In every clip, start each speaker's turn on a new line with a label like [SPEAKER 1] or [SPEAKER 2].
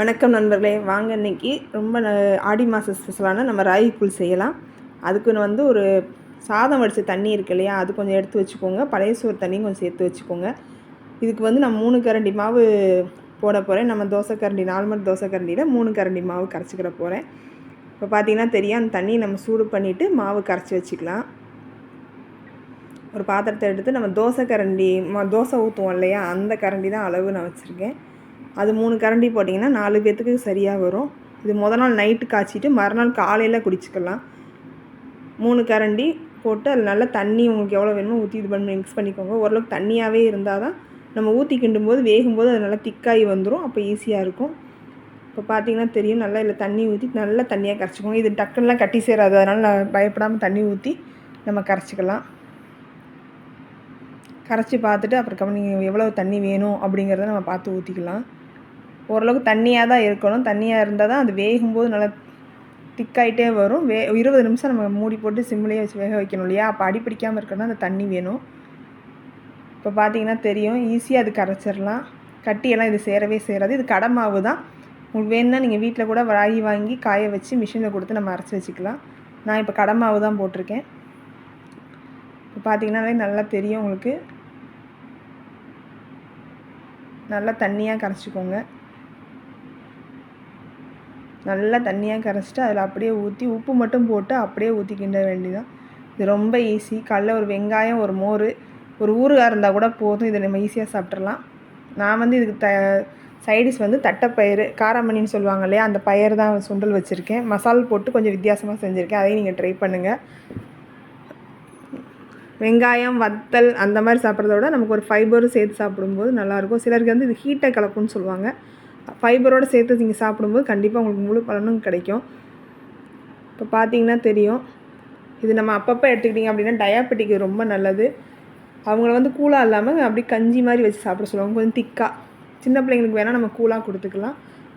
[SPEAKER 1] வணக்கம் நண்பர்களே. வாங்க இன்றைக்கி ரொம்ப ந- ஆடி மாத ஸ்பெஷலான நம்ம ராகி கூழ் செய்யலாம். அதுக்குன்னு வந்து ஒரு சாதம் வடித்த தண்ணி இருக்கு இல்லையா அது கொஞ்சம் எடுத்து வச்சுக்கோங்க. பழைய சோறு தண்ணியும் கொஞ்சம் சேர்த்து வச்சுக்கோங்க. இதுக்கு வந்து நான் மூணு கரண்டி மாவு போட போகிறேன் நம்ம தோசை கரண்டி நார்மல் தோசை கரண்டியில் மூணு கரண்டி மாவு கரைச்சிக்கிட போகிறேன் இப்போ பார்த்தீங்கன்னா தெரியும் அந்த தண்ணியை நம்ம சூடு பண்ணிவிட்டு மாவு கரைச்சி வச்சுக்கலாம். ஒரு பாத்திரத்தை எடுத்து நம்ம தோசை கரண்டி ம தோசை ஊற்றுவோம் இல்லையா அந்த கரண்டி தான் அளவு நான் வச்சுருக்கேன். அது மூணு கரண்டி போட்டிங்கன்னா நாலு பேர்த்துக்கு சரியாக வரும். இது முத நாள் நைட்டு காய்ச்சிட்டு மறுநாள் காலையில் குடிச்சிக்கலாம். மூணு கரண்டி போட்டு அதில் நல்லா தண்ணி உங்களுக்கு எவ்வளோ வேணுமோ ஊற்றி இது பண்ணி மிக்ஸ் பண்ணிக்கோங்க. ஓரளவுக்கு தண்ணியாகவே இருந்தால் தான் நம்ம ஊற்றி கிண்டும் போது வேகும்போது அது நல்லா திக்காகி வந்துடும் அப்போ ஈஸியாக இருக்கும். இப்போ பார்த்தீங்கன்னா தெரியும் நல்லா இல்லை தண்ணி ஊற்றி நல்லா தண்ணியாக கரைச்சிக்கோங்க. இது டக்குன்னுலாம் கட்டி சேராது. அதனால் நான் பயப்படாமல் தண்ணி ஊற்றி நம்ம கரைச்சிக்கலாம். கரைச்சி பார்த்துட்டு அப்புறம் நீங்கள் எவ்வளோ தண்ணி வேணும் அப்படிங்கிறத நம்ம பார்த்து ஊற்றிக்கலாம் ஓரளவுக்கு தண்ணியாக தான் இருக்கணும். தண்ணியாக இருந்தால் தான் அது வேகும்போது நல்லா திக்காயிட்டே வரும். வே இருபது நிமிஷம் நம்ம மூடி போட்டு சிம்லேயே வச்சு வேக வைக்கணும் இல்லையா? அப்போ அடி பிடிக்காமல் இருக்கணும்னா அந்த தண்ணி வேணும். இப்போ பார்த்தீங்கன்னா தெரியும். ஈஸியாக அது கரைச்சிடலாம். கட்டியெல்லாம் இது சேரவே சேராது. இது கடை மாவு தான். உங்களுக்கு வேணும்னா நீங்கள் வீட்டில் கூட ராகி வாங்கி காய வச்சு மிஷினில் கொடுத்து நம்ம அரைச்சி வச்சுக்கலாம். நான் இப்போ கடை மாவு தான் போட்டிருக்கேன். இப்போ பார்த்தீங்கன்னாலே நல்லா தெரியும் உங்களுக்கு. நல்லா தண்ணியாக கரைச்சிக்கோங்க. நல்லா தண்ணியாக கரைச்சிட்டு அதில் அப்படியே ஊற்றி உப்பு மட்டும் போட்டு அப்படியே ஊற்றி கிண்ட வேண்டியதான் இது ரொம்ப ஈஸி காலைல ஒரு வெங்காயம் ஒரு மோர் ஒரு ஊறுகாய் இருந்தால் கூட போதும். இதை நம்ம ஈஸியாக சாப்பிட்றலாம் நான் வந்து இதுக்கு த சைடிஷ் வந்து தட்டைப்பயிறு காராமணின்னு சொல்லுவாங்க இல்லையா? அந்த பயிர் தான் சுண்டல் வச்சுருக்கேன். மசால் போட்டு கொஞ்சம் வித்தியாசமாக செஞ்சுருக்கேன். அதையும் நீங்கள் ட்ரை பண்ணுங்கள் வெங்காயம் வத்தல் அந்த மாதிரி சாப்பிட்றத விட நமக்கு ஒரு ஃபைபரும் சேர்த்து சாப்பிடும்போது நல்லாயிருக்கும் சிலருக்கு வந்து இது ஹீட்டை கலப்புன்னு சொல்லுவாங்க. ஃபைபரோடு சேர்த்து நீங்கள் சாப்பிடும்போது கண்டிப்பாக உங்களுக்கு முழு பலனும் கிடைக்கும். இப்போ பார்த்தீங்கன்னா தெரியும். இது நம்ம அப்பப்போ எடுத்துக்கிட்டிங்க அப்படின்னா டயாபெட்டிக்கு ரொம்ப நல்லது. அவங்கள வந்து கூலாக இல்லாமல் அப்படி கஞ்சி மாதிரி வச்சு சாப்பிட சொல்லுவாங்க. கொஞ்சம் திக்காக சின்ன பிள்ளைங்களுக்கு வேணால் நம்ம கூலாக கொடுத்துக்கலாம்.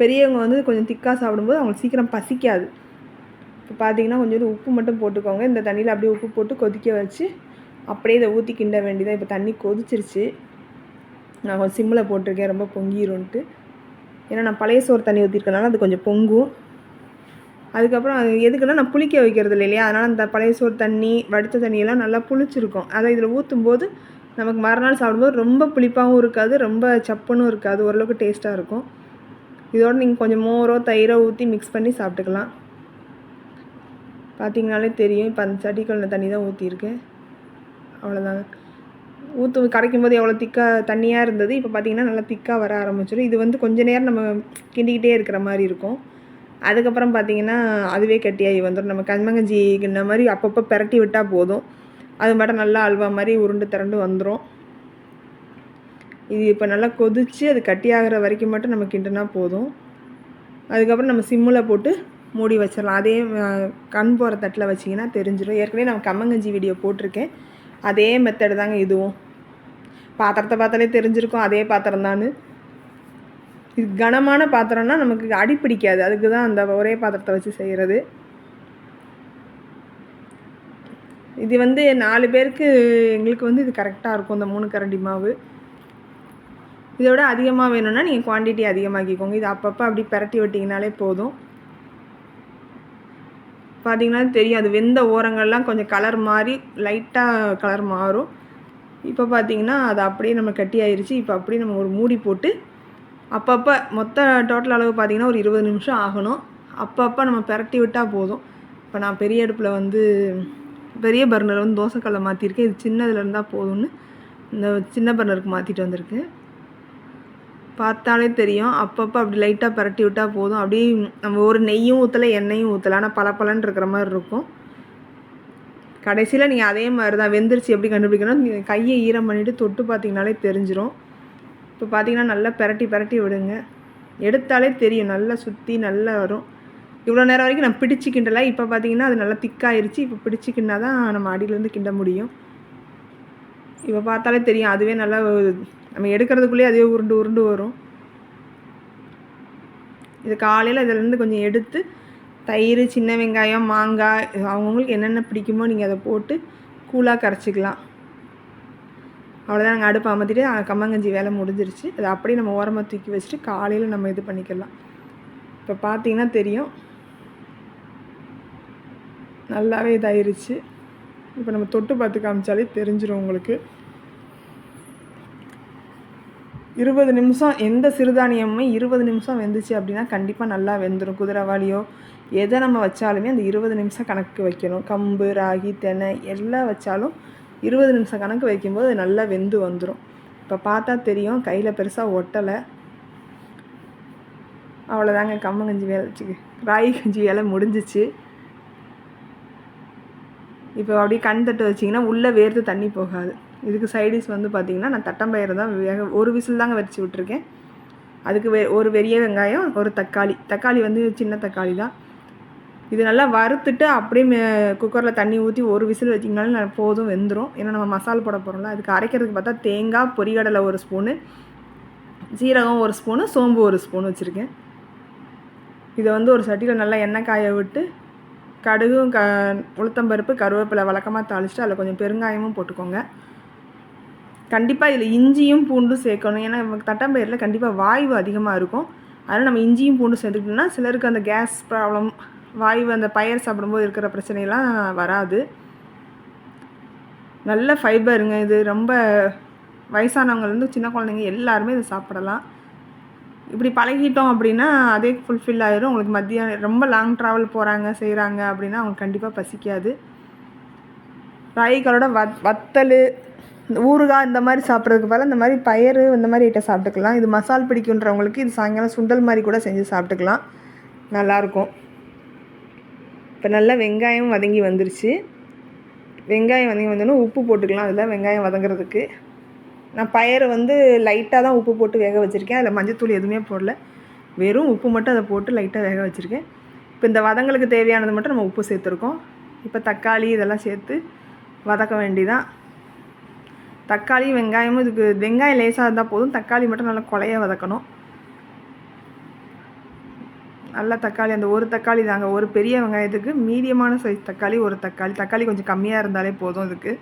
[SPEAKER 1] பெரியவங்க வந்து கொஞ்சம் திக்காக சாப்பிடும்போது அவங்களுக்கு சீக்கிரம் பசிக்காது. இப்போ பார்த்தீங்கன்னா கொஞ்சம் உப்பு மட்டும் போட்டுக்கோங்க. இந்த தண்ணியில் அப்படியே உப்பு போட்டு கொதிக்க வச்சு அப்படியே இதை ஊற்றி கிண்ட வேண்டியதான் இப்போ தண்ணி கொதிச்சிருச்சு. நான் கொஞ்சம் சிம்மில் போட்டிருக்கேன். ரொம்ப பொங்கிடும்ன்ட்டு ஏன்னா நான் பழைய சோறு தண்ணி ஊற்றிருக்கனால அது கொஞ்சம் பொங்கும். அதுக்கப்புறம் அது எதுக்குன்னா நான் புளிக்க வைக்கிறது இல்லை இல்லையா? அதனால் அந்த பழைய சோறு தண்ணி வடித்த தண்ணியெல்லாம் நல்லா புளிச்சிருக்கும். அதை இதில் ஊற்றும் போது நமக்கு மறுநாள் சாப்பிடும்போது ரொம்ப புளிப்பாகவும் இருக்காது ரொம்ப சப்புன்னு இருக்காது ஓரளவுக்கு டேஸ்ட்டாக இருக்கும். இதோட நீங்கள் கொஞ்சம் மோரோ தயிரோ ஊற்றி மிக்ஸ் பண்ணி சாப்பிட்டுக்கலாம். பார்த்தீங்கனாலே தெரியும் இப்போ அந்த சட்டிக்குள்ள தண்ணி தான் ஊற்றிருக்கேன் அவ்வளோதாங்க ஊற்று கரைக்கும் போது எவ்வளோ திக்காக தண்ணியாக இருந்தது இப்போ பார்த்தீங்கன்னா நல்லா திக்காக வர ஆரம்பிச்சிடும் இது வந்து கொஞ்ச நேரம் நம்ம கிண்டிக்கிட்டே இருக்கிற மாதிரி இருக்கும். அதுக்கப்புறம் பார்த்தீங்கன்னா அதுவே கட்டியாகி வந்துடும் நம்ம கண்மங்கஞ்சி கிண்ண மாதிரி அப்பப்போ பிரட்டி விட்டால் போதும். அது மட்டும் நல்லா அல்வா மாதிரி உருண்டு திரண்டு வந்துடும் இது இப்போ நல்லா கொதித்து அது கட்டியாகிற வரைக்கும் மட்டும் நம்ம கிண்டுனா போதும். அதுக்கப்புறம் நம்ம சிம்மில் போட்டு மூடி வச்சிடலாம் அதே கண் போகிற தட்டில் வச்சிங்கன்னா தெரிஞ்சிடும் ஏற்கனவே நான் கம்மங்கஞ்சி வீடியோ போட்டிருக்கேன். அதே மெத்தடு தாங்க இதுவும். பாத்திரத்தை பார்த்தாலே தெரிஞ்சிருக்கும் அதே பாத்திரம் தான் இது கனமான பாத்திரம்னா நமக்கு அடி பிடிக்காது. அதுக்கு தான் அந்த ஒரே பாத்திரத்தை வச்சு செய்கிறது இது வந்து நாலு பேருக்கு எங்களுக்கு வந்து இது கரெக்டாக இருக்கும் இந்த மூணு கரண்டி மாவு. இதை விட அதிகமாக வேணும்னா நீங்கள் குவான்டிட்டி அதிகமாக்கிக்கோங்க. இது அப்பப்போ அப்படி பிரட்டி விட்டிங்கனாலே போதும். பார்த்தீங்கன்னா தெரியும் அது வெந்த ஓரங்கள்லாம் கொஞ்சம் கலர் மாறி லைட்டாக கலர் மாறும். இப்போ பார்த்தீங்கன்னா அது அப்படியே நம்ம கட்டி ஆயிடுச்சு இப்போ அப்படியே நம்ம ஒரு மூடி போட்டு அப்பப்போ மொத்த டோட்டல் அளவு பார்த்தீங்கன்னா ஒரு இருபது நிமிஷம் ஆகணும். அப்பப்போ நம்ம பிரட்டி விட்டால் போதும். இப்போ நான் பெரிய அடுப்பில் வந்து பெரிய பர்னர் வந்து தோசைக்கல்லை மாற்றிருக்கேன் இது சின்னதில் இருந்தால் போதும்னு இந்த சின்ன பர்னருக்கு மாற்றிட்டு வந்திருக்கேன் பார்த்தாலே தெரியும். அப்பப்போ அப்படி லைட்டாக பரட்டி விட்டால் போதும். அப்படியே நம்ம ஒரு நெய்யும் ஊற்றலை எண்ணெயும் ஊற்றலை ஆனால் பளபளன்னு இருக்கிற மாதிரி இருக்கும். கடைசியில் நீங்கள் அதே மாதிரி தான் வெந்துருச்சு எப்படி கண்டுபிடிக்கணும் நீங்கள் கையை ஈரம் பண்ணிவிட்டு தொட்டு பார்த்தீங்கனாலே தெரிஞ்சிடும் இப்போ பார்த்தீங்கன்னா நல்லா பெரட்டி பெரட்டி விடுங்க. எடுத்தாலே தெரியும் நல்லா சுற்றி நல்லா வரும். இவ்வளோ நேரம் வரைக்கும் நான் பிடிச்சு கிண்டலை இப்போ பார்த்தீங்கன்னா அது நல்லா திக்காயிருச்சு இப்போ பிடிச்சு கிண்டா தான் நம்ம அடியிலேருந்து கிண்ட முடியும். இப்போ பார்த்தாலே தெரியும் அதுவே நல்லா நம்ம எடுக்கிறதுக்குள்ளேயே அதுவே உருண்டு உருண்டு வரும். இது காலையில் இதிலேருந்து கொஞ்சம் எடுத்து தயிர் சின்ன வெங்காயம் மாங்காய் அவங்கவுங்களுக்கு என்னென்ன பிடிக்குமோ நீங்கள் அதை போட்டு கூலாக கரைச்சிக்கலாம். அவ்வளோதான் நாங்கள் அடுப்பு அமர்த்திட்டு கம்மங்கஞ்சி வேலை முடிஞ்சிருச்சு. அதை அப்படியே நம்ம ஓரமாக தூக்கி வச்சுட்டு காலையில் நம்ம இது பண்ணிக்கலாம். இப்போ பார்த்தீங்கன்னா தெரியும். நல்லாவே இதாயிருச்சு. இப்போ நம்ம தொட்டு பார்த்து காமிச்சாலே தெரிஞ்சிடும் உங்களுக்கு. இருபது நிமிஷம் எந்த சிறுதானியமுமே இருபது நிமிஷம் வெந்துச்சு அப்படின்னா கண்டிப்பாக நல்லா வெந்துடும் குதிரைவாளியோ எதை நம்ம வச்சாலுமே அந்த இருபது நிமிஷம் கணக்கு வைக்கணும். கம்பு ராகி தெனை எல்லாம் வச்சாலும் இருபது நிமிஷம் கணக்கு வைக்கும்போது அது நல்லா வெந்து வந்துடும் இப்போ பார்த்தா தெரியும் கையில் பெருசாக ஒட்டலை. அவ்வளோதாங்க கம்மங்கஞ்சி வேலை ராகி கஞ்சி வேலை முடிஞ்சிச்சு. இப்போ அப்படியே கண் தட்டு வச்சிங்கன்னா உள்ளே வேர்த்து தண்ணி போகாது. இதுக்கு சைடிஷ் வந்து பார்த்திங்கன்னா நான் தட்டம்பயிறு தான் வேக ஒரு விசில் தாங்க வச்சு விட்ருக்கேன் அதுக்கு வே ஒரு பெரிய வெங்காயம் ஒரு தக்காளி. தக்காளி வந்து சின்ன தக்காளி தான். இது நல்லா வறுத்துட்டு அப்படியே மே குக்கரில் தண்ணி ஊற்றி ஒரு விசில் வச்சிங்கனாலும் போதும் வெந்துடும் ஏன்னா நம்ம மசால் போட போகிறோம்ல அதுக்கு அரைக்கிறதுக்கு பார்த்தா தேங்காய் பொரிகடலை ஒரு ஸ்பூனு சீரகம் ஒரு ஸ்பூனு சோம்பு ஒரு ஸ்பூன் வச்சுருக்கேன். இதை வந்து ஒரு சட்டியில் நல்லா எண்ணெய் காய விட்டு கடுகும் க உளுத்தம்பருப்பு கருவேப்பிலை வழக்கமாக தாளிச்சிட்டு அதில் கொஞ்சம் பெருங்காயமும் போட்டுக்கோங்க. கண்டிப்பாக இதில் இஞ்சியும் பூண்டும் சேர்க்கணும். ஏன்னா தட்டம்பயிரில் கண்டிப்பாக வாய்வு அதிகமாக இருக்கும். அதனால் நம்ம இஞ்சியும் பூண்டும் சேர்த்துக்கிட்டோம்னா சிலருக்கு அந்த கேஸ் ப்ராப்ளம் வாய்வு அந்த பயிர் சாப்பிடும்போது இருக்கிற பிரச்சனையெல்லாம் வராது. நல்ல ஃபைபருங்க இது. ரொம்ப வயசானவங்கலேருந்து சின்ன குழந்தைங்க எல்லாருமே இதை சாப்பிடலாம். இப்படி பழகிட்டோம் அப்படின்னா அதே ஃபுல்ஃபில் ஆயிரும். உங்களுக்கு மத்தியானம் ரொம்ப லாங் ட்ராவல் போகிறாங்க செய்கிறாங்க அப்படின்னா அவங்க கண்டிப்பாக பசிக்காது. ராய்களோட வத் வத்தல் இந்த ஊறுகாய் இந்த மாதிரி சாப்பிட்றதுக்கு பதிலாக இந்த மாதிரி பயிறு இந்த மாதிரி ஐட்டம் சாப்பிட்டுக்கலாம். இது மசால் பிடிக்குன்றவங்களுக்கு இது சாயங்காலம் சுண்டல் மாதிரி கூட செஞ்சு சாப்பிட்டுக்கலாம். நல்லாயிருக்கும் இப்போ நல்லா வெங்காயம் வதங்கி வந்துருச்சு. வெங்காயம் வதங்கி வந்தோன்னே உப்பு போட்டுக்கலாம். அதில் வெங்காயம் வதங்குறதுக்கு. நான் பயரை வந்து லைட்டாக தான் உப்பு போட்டு வேக வச்சுருக்கேன். அதில் மஞ்சத்தூள் எதுவுமே போடல. வெறும் உப்பு மட்டும் அதை போட்டு லைட்டாக வேக வச்சுருக்கேன். இப்போ இந்த வதங்களுக்கு தேவையானது மட்டும் நம்ம உப்பு சேர்த்துருக்கோம். இப்போ தக்காளி இதெல்லாம் சேர்த்து வதக்க வேண்டிதான். தக்காளி வெங்காயமும் இதுக்கு வெங்காயம் லேசாக இருந்தால் போதும். தக்காளி மட்டும் நல்லா கொலையாக வதக்கணும். நல்லா தக்காளி அந்த ஒரு தக்காளி தாங்க. ஒரு பெரிய வெங்காயத்துக்கு மீடியமான சைஸ் தக்காளி ஒரு தக்காளி. தக்காளி கொஞ்சம் கம்மியாக இருந்தாலே போதும் இதுக்கு.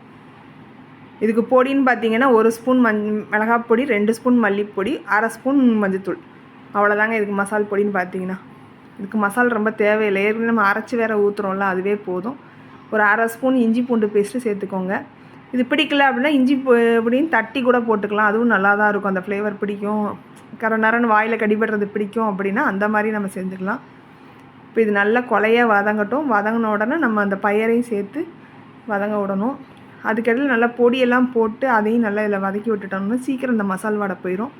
[SPEAKER 1] இதுக்கு பொடின்னு பார்த்தீங்கன்னா ஒரு ஸ்பூன் மஞ் மிளகாய் பொடி ரெண்டு ஸ்பூன் மல்லிப்பொடி அரை ஸ்பூன் மஞ்சத்தூள். அவ்வளோதாங்க இதுக்கு மசால் பொடின்னு பார்த்தீங்கன்னா இதுக்கு மசால் ரொம்ப தேவையில்லை. ஏற்கனவே நம்ம அரைச்சி வேற ஊற்றுறோம்ல அதுவே போதும். ஒரு அரை ஸ்பூன் இஞ்சி பூண்டு பேஸ்ட்டு சேர்த்துக்கோங்க. இது பிடிக்கல அப்படின்னா இஞ்சி அப்படின்னு தட்டி கூட போட்டுக்கலாம். அதுவும் நல்லா தான் இருக்கும். அந்த ஃப்ளேவர் பிடிக்கும். கர நரன்னு வாயில் கடிபடுறது பிடிக்கும் அப்படின்னா அந்த மாதிரி நம்ம செஞ்சுக்கலாம். இப்போ இது நல்லா கொலையாக வதங்கட்டும். வதங்கின உடனே நம்ம அந்த பயரையும் சேர்த்து வதங்க விடணும். அதுக்கடையில் நல்லா பொடியெல்லாம் போட்டு அதையும் நல்லா இதில் வதக்கி விட்டுட்டோம்னா சீக்கிரம் இந்த மசால் வடை போயிடும்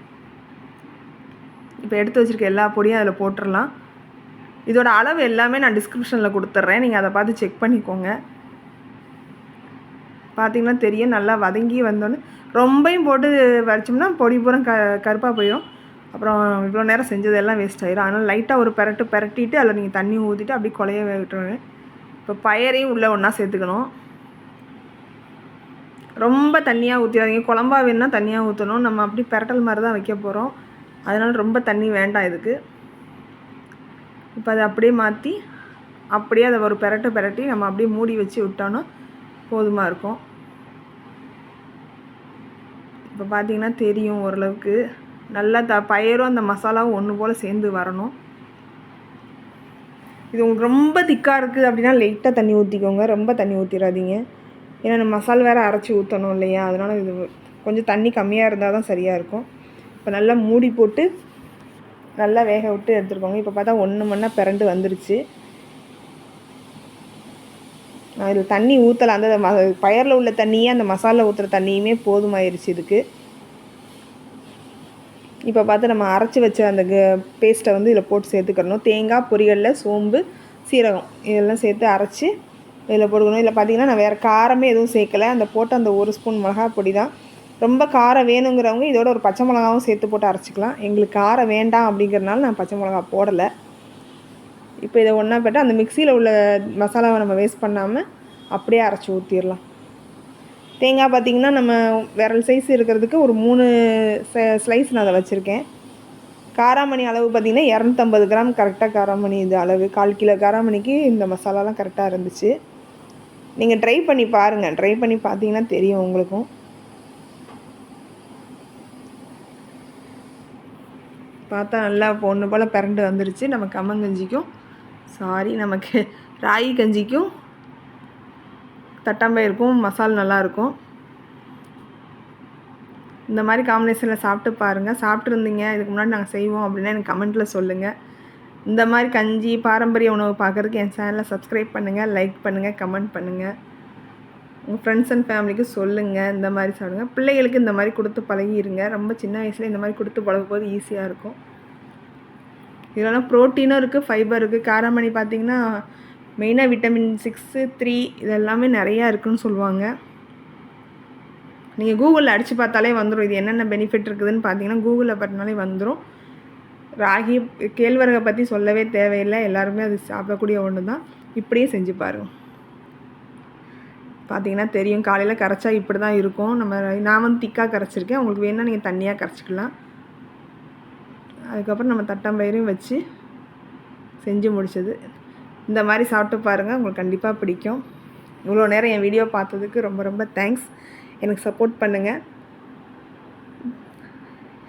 [SPEAKER 1] இப்போ எடுத்து வச்சுருக்க எல்லா பொடியும் அதில் போட்டுடலாம் இதோட அளவு எல்லாமே நான் டிஸ்கிரிப்ஷனில் கொடுத்துட்றேன் நீங்கள் அதை பார்த்து செக் பண்ணிக்கோங்க. பார்த்தீங்கன்னா தெரியும். நல்லா வதங்கி வந்தோன்னே ரொம்பையும் போட்டு வரைச்சோம்னா பொடி பூரா க கருப்பாக போயிடும் அப்புறம் இவ்வளோ நேரம் செஞ்சதெல்லாம் வேஸ்ட் ஆயிடும் அதனால் லைட்டாக ஒரு பெரட்டு பெரட்டிட்டு அதில் நீங்கள் தண்ணி ஊற்றிட்டு அப்படியே கொலைய விட்டுருங்க. இப்போ பயரையும் உள்ளே ஒன்றா சேர்த்துக்கணும். ரொம்ப தண்ணியாக ஊற்றிடாதீங்க குழம்பா வேணுன்னா தண்ணியாக ஊற்றணும் நம்ம அப்படி பெரட்டல் மாதிரி தான் வைக்க போகிறோம் அதனால் ரொம்ப தண்ணி வேண்டாம் இதுக்கு. இப்போ அதை அப்படியே மாற்றி அப்படியே அதை ஒரு பெரட்டு பெரட்டி நம்ம அப்படியே மூடி வச்சு விட்டோன்னா போதுமாக இருக்கும். இப்போ பார்த்தீங்கன்னா தெரியும் ஓரளவுக்கு. நல்லா த பயரும் அந்த மசாலாவும் ஒன்று போல் சேர்ந்து வரணும். இது உங்களுக்கு ரொம்ப திக்காக இருக்குது அப்படின்னா லைட்டாக தண்ணி ஊற்றிக்கோங்க ரொம்ப தண்ணி ஊற்றிடாதீங்க ஏன்னா நம்ம மசால் வேறு அரைச்சி ஊற்றணும் இல்லையா? அதனால் இது கொஞ்சம் தண்ணி கம்மியாக இருந்தால் தான் சரியாக இருக்கும். இப்போ நல்லா மூடி போட்டு நல்லா வேக விட்டு எடுத்துருக்கோங்க இப்போ பார்த்தா ஒன்று மண்ணாக பிறண்டு வந்துருச்சு. அதில் தண்ணி ஊற்றலை அந்த ம பயரில் உள்ள தண்ணியே அந்த மசாலா ஊற்றுற தண்ணியுமே போதுமாயிருச்சு இதுக்கு. இப்போ பார்த்து நம்ம அரைச்சி வச்ச அந்த பேஸ்ட்டை வந்து இதில் போட்டு சேர்த்துக்கணும் தேங்காய் பொரியலில் சோம்பு சீரகம் இதெல்லாம் சேர்த்து அரைச்சி இதில் போட்டுக்கணும். இதில் பார்த்திங்கன்னா நான் வேறு காரமே எதுவும் சேர்க்கலை. அந்த போட்டு அந்த ஒரு ஸ்பூன் மிளகா பொடி தான். ரொம்ப காரம் வேணுங்கிறவங்க இதோட ஒரு பச்சை மிளகாவும் சேர்த்து போட்டு அரைச்சிக்கலாம். எங்களுக்கு காரம் வேண்டாம் அப்படிங்கிறனால நான் பச்சை மிளகா போடலை. இப்போ இதை ஒன்றா போட்டு அந்த மிக்சியில் உள்ள மசாலாவை நம்ம வேஸ்ட் பண்ணாமல் அப்படியே அரைச்சி ஊற்றிடலாம் தேங்காய் பார்த்திங்கன்னா நம்ம விரல் சைஸ் இருக்கிறதுக்கு ஒரு மூணு ஸ்லைஸ் நான் அதை வச்சுருக்கேன். காராமணி அளவு பார்த்திங்கன்னா இரநூத்தம்பது கிராம் கரெக்டாக காராமணி இது அளவு. கால் கிலோ காராமணிக்கு இந்த மசாலாலாம் கரெக்டாக இருந்துச்சு. நீங்கள் ட்ரை பண்ணி பாருங்கள் ட்ரை பண்ணி பார்த்தீங்கன்னா தெரியும் உங்களுக்கும். பார்த்தா நல்லா பொண்ணு போல் பிறண்டு வந்துருச்சு. நம்ம கம்மங்கஞ்சிக்கும். சாரி நமக்கு ராகி கஞ்சிக்கும் தட்டாம்பயிருக்கும் மசால் நல்லாயிருக்கும் இந்த மாதிரி காம்பினேஷனில் சாப்பிட்டு பாருங்கள் சாப்பிட்ருந்தீங்க இதுக்கு முன்னாடி நாங்கள் செய்வோம் அப்படின்னா எனக்கு கமெண்ட்டில் சொல்லுங்கள் இந்த மாதிரி கஞ்சி பாரம்பரிய உணவு பார்க்குறதுக்கு என் சேனலை சப்ஸ்கிரைப் பண்ணுங்கள் லைக் பண்ணுங்கள் கமெண்ட் பண்ணுங்கள் உங்கள் ஃப்ரெண்ட்ஸ் அண்ட் ஃபேமிலிக்கு சொல்லுங்கள் இந்த மாதிரி சாப்பிடுங்க. பிள்ளைகளுக்கு இந்த மாதிரி கொடுத்து பழகிருங்க. ரொம்ப சின்ன வயசில் இந்த மாதிரி கொடுத்து பழகும் போது ஈஸியாக இருக்கும். இதெல்லாம் ப்ரோட்டீனும் இருக்குது ஃபைபர் இருக்குது காராமணி பார்த்திங்கன்னா மெயினாக விட்டமின் சிக்ஸு த்ரீ இதெல்லாமே நிறையா இருக்குதுன்னு சொல்லுவாங்க. நீங்கள் கூகுளில் அடித்து பார்த்தாலே வந்துடும் இது என்னென்ன பெனிஃபிட் இருக்குதுன்னு பார்த்தீங்கன்னா கூகுளில் பார்த்தினாலே வந்துடும் ராகி கேழ்வரகை பற்றி சொல்லவே தேவையில்லை. எல்லாருமே அது சாப்பிடக்கூடிய ஒன்று தான் இப்படியே செஞ்சு பாருங்க. பார்த்தீங்கன்னா தெரியும். காலையில் கரைச்சா இப்படி தான் இருக்கும். நம்ம நான் வந்து திக்காக கரைச்சிருக்கேன். உங்களுக்கு வேணால் நீங்கள் தண்ணியாக கரைச்சிக்கலாம். அதுக்கப்புறம் நம்ம தட்டாம்பயிரையும் வச்சு செஞ்சு முடிச்சது. இந்த மாதிரி சாப்பிட்டு பாருங்கள் உங்களுக்கு கண்டிப்பாக பிடிக்கும். இவ்வளோ நேரம் என் வீடியோ பார்த்ததுக்கு ரொம்ப ரொம்ப தேங்க்ஸ் எனக்கு சப்போர்ட் பண்ணுங்கள்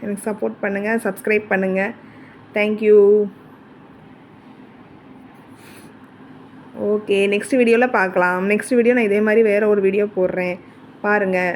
[SPEAKER 1] எனக்கு சப்போர்ட் பண்ணுங்கள் சப்ஸ்கிரைப் பண்ணுங்கள் தேங்க்யூ ஓகே நெக்ஸ்ட் வீடியோவில் பார்க்கலாம். நெக்ஸ்ட் வீடியோ நான் இதே மாதிரி வேறு ஒரு வீடியோ போடுறேன். பாருங்கள்